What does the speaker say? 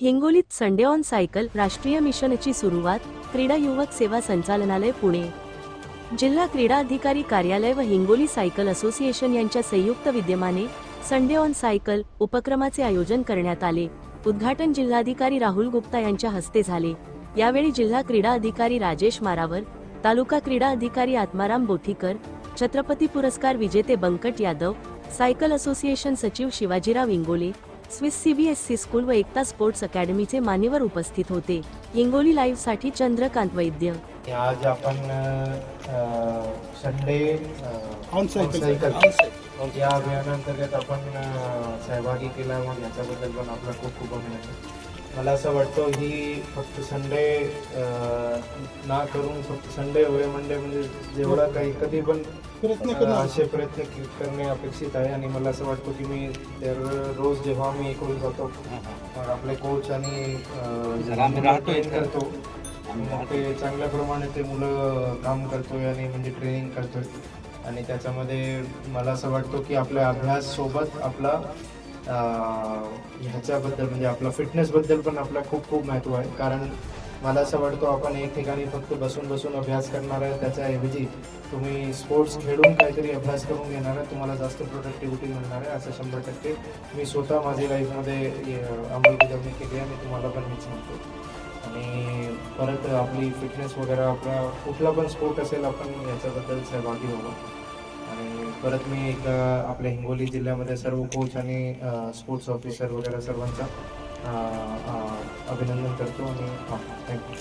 हिंगोलीत Sunday on cycle राष्ट्रीय मिशनची सुरुवात क्रीडा युवक सेवा संचालनालय पुणे. जिल्हा क्रीडा अधिकारी कार्यालय व हिंगोली सायकल असोसिएशन यांच्या संयुक्त विद्यमाने संडे ऑन सायकल उपक्रमाचे आयोजन करण्यात आले. उद्घाटन जिल्हाधिकारी राहुल गुप्ता यांच्या हस्ते झाले. यावेळी जिल्हा क्रीडा अधिकारी राजेश मारावर तालुका क्रीडा अधिकारी आत्माराम बोथीकर छत्रपती पुरस्कार विजेते बंकट यादव सायकल असोसिएशन सचिव Shivajirao Ingole Swiss CBSE school व एकता स्पोर्ट्स अकॅडमीचे मान्यवर उपस्थित होते. हिंगोली लाईव्हसाठी चंद्रकांत वैद्य. आज आपण संडे. या अभियानांतर्गत आपण सहभागी केला मग याच्याबद्दल पण आपला खूप खूप अभिनंदन. मला असं वाटतं ही फक्त संडे ना करून फक्त संडे होय मंडे म्हणजे जेवढा काही कधी पण प्रयत्न असे प्रयत्न करणे अपेक्षित आहे आणि मला असं वाटतं की मी दररोज जेव्हा मी इकडून जातो आपले कोच आणि राहतोय train करतो. मग ते चांगल्या प्रमाणे ते मुलं काम करतोय आणि म्हणजे ट्रेनिंग करतोय. आणि त्याच्यामध्ये मला असं वाटतं की आपल्या अभ्यास सोबत आपला ह्याच्याबद्दल म्हणजे आपला फिटनेसबद्दल पण आपला खूप खूप महत्त्व आहे. कारण मला असं वाटतं आपण एक ठिकाणी फक्त बसून बसून अभ्यास करणार आहे त्याच्याऐवजी तुम्ही स्पोर्ट्स खेळून काहीतरी अभ्यास करून घेणार आहे तुम्हाला जास्त प्रोडक्टिव्हिटी मिळणार आहे असं शंभर टक्के. मी स्वतः माझी लाईफमध्ये अंमलबजावणी केली आहे मी तुम्हाला पण मीच सांगतो आणि परत आपली फिटनेस वगैरे आपला कुठला पण स्पोर्ट असेल आपण याच्याबद्दल सहभागी व्हावं. परत मी एक आपल्या हिंगोली जिल्ह्यामध्ये सर्व कोच आणि स्पोर्ट्स ऑफिसर वगैरे सर्वांचा अभिनंदन करतो आणि थँक्यू